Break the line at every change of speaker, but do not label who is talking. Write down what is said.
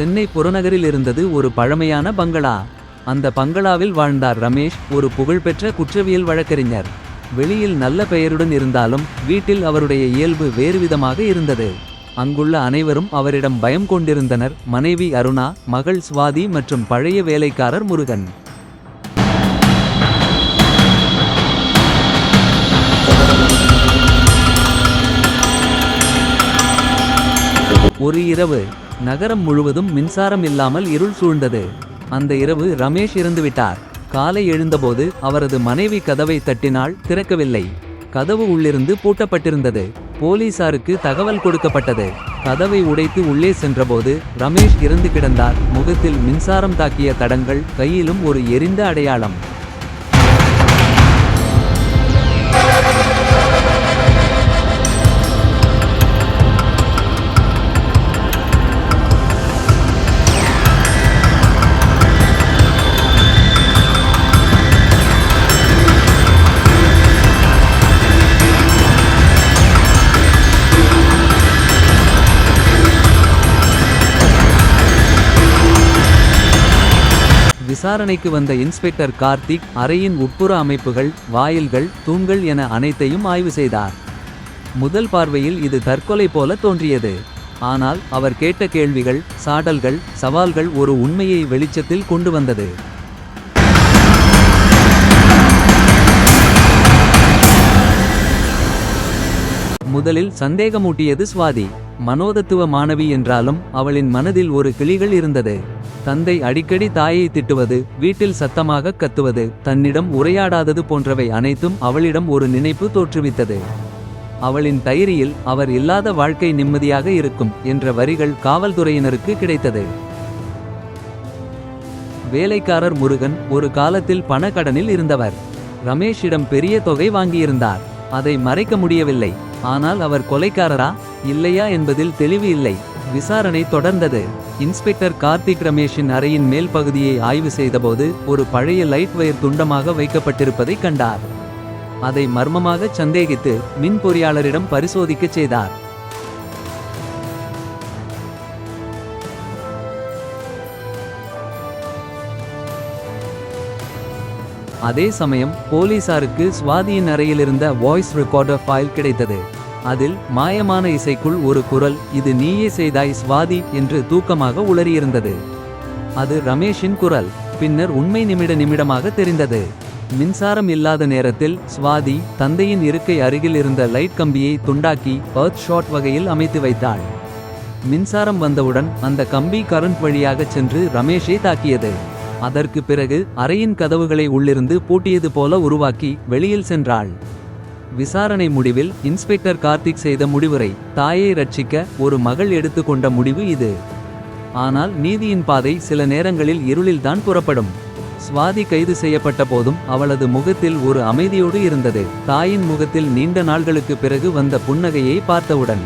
சென்னை புறநகரில் இருந்தது ஒரு பழமையான பங்களா. அந்த பங்களாவில் வாழ்ந்தார் ரமேஷ் ஒரு புகழ்பெற்ற குற்றவியல் வழக்கறிஞர். வெளியில் நல்ல பெயருடன் இருந்தாலும் வீட்டில் அவருடைய இயல்பு வேறுவிதமாக இருந்தது. அங்குள்ள அனைவரும் அவரிடம் பயம் கொண்டிருந்தனர். மனைவி அருணா மகள் சுவாதி மற்றும் பழைய வேலைக்காரர் முருகன். ஒரு இரவு நகரம் முழுவதும் மின்சாரம் இல்லாமல் இருள் சூழ்ந்தது. அந்த இரவு ரமேஷ் இறந்துவிட்டார். காலை எழுந்தபோது அவரது மனைவி கதவை தட்டினால் திறக்கவில்லை. கதவு உள்ளிருந்து பூட்டப்பட்டிருந்தது. போலீசாருக்கு தகவல் கொடுக்கப்பட்டது. கதவை உடைத்து உள்ளே சென்றபோது ரமேஷ் இறந்து கிடந்தார். முகத்தில் மின்சாரம் தாக்கிய தடங்கள் கையிலும் ஒரு எரிந்த அடையாளம். விசாரணைக்கு வந்த இன்ஸ்பெக்டர் கார்த்திக் அறையின் உட்புற அமைப்புகள் வாயில்கள் தூண்கள் என அனைத்தையும் ஆய்வு செய்தார். முதல் பார்வையில் இது தற்கொலை போல தோன்றியது. ஆனால் அவர் கேட்ட கேள்விகள் சாடல்கள் சவால்கள் ஒரு உண்மையை வெளிச்சத்தில் கொண்டு வந்தது. முதலில் சந்தேகமூட்டியது சுவாதி. மனோதத்துவ மாணவி என்றாலும் அவளின் மனதில் ஒரு கிளிகள் இருந்தது. தந்தை அடிக்கடி தாயை திட்டுவது வீட்டில் சத்தமாக கத்துவது தன்னிடம் உரையாடாதது போன்றவை அனைத்தும் அவளிடம் ஒரு நினைப்பு தோற்றுவித்தது. அவளின் டைரியில் அவர் இல்லாத வாழ்க்கை நிம்மதியாக இருக்கும் என்ற வரிகள் காவல்துறையினருக்கு கிடைத்தது. வேலைக்காரர் முருகன் ஒரு காலத்தில் பணக்கடனில் இருந்தவர். ரமேஷிடம் பெரிய தொகை வாங்கியிருந்தார். அதை மறைக்க முடியவில்லை. ஆனால் அவர் கொலைக்காரரா? இல்லையா என்பதில் தெளிவு இல்லை. விசாரணை தொடர்ந்தது. இன்ஸ்பெக்டர் கார்த்திக் ரமேஷின் அறையின் மேல் பகுதியை ஆய்வு செய்தபோது ஒரு பழைய லைட் வயர் துண்டமாக வைக்கப்பட்டிருப்பதை கண்டார். அதை மர்மமாக சந்தேகித்து மின் பொறியாளரிடம் பரிசோதிக்கச் செய்தார். அதே சமயம் போலீசாருக்கு சுவாதியின் அறையிலிருந்த வாய்ஸ் ரெக்கார்டர் ஃபைல் கிடைத்தது. அதில் மாயமான இசைக்குள் ஒரு குரல் இது நீயே செய்தாய் சுவாதி என்று தூக்கமாக உளறியிருந்தது. அது ரமேஷின் குரல் பின்னர் உண்மை நிமிட நிமிடமாக தெரிந்தது. மின்சாரம் இல்லாத நேரத்தில் சுவாதி தந்தையின் இருக்கை அருகில் இருந்த லைட் கம்பியை துண்டாக்கி பர்த் ஷாட் வகையில் அமைத்து வைத்தாள். மின்சாரம் வந்தவுடன் அந்த கம்பி கரண்ட் வழியாகச் சென்று ரமேஷை தாக்கியது. அதற்கு பிறகு அறையின் கதவுகளை உள்ளிருந்து பூட்டியது போல உருவாக்கி வெளியில் சென்றாள். விசாரணை முடிவில் இன்ஸ்பெக்டர் கார்த்திக் செய்த முடிவுரை தாயை ரட்சிக்க ஒரு மகள் எடுத்துக்கொண்ட முடிவு இது. ஆனால் நீதியின் பாதை சில நேரங்களில் இருளில்தான் புறப்படும். சுவாதி கைது செய்யப்பட்ட போதும் அவளது முகத்தில் ஒரு அமைதியோடு இருந்தது. தாயின் முகத்தில் நீண்ட நாள்களுக்கு பிறகு வந்த புன்னகையை பார்த்தவுடன்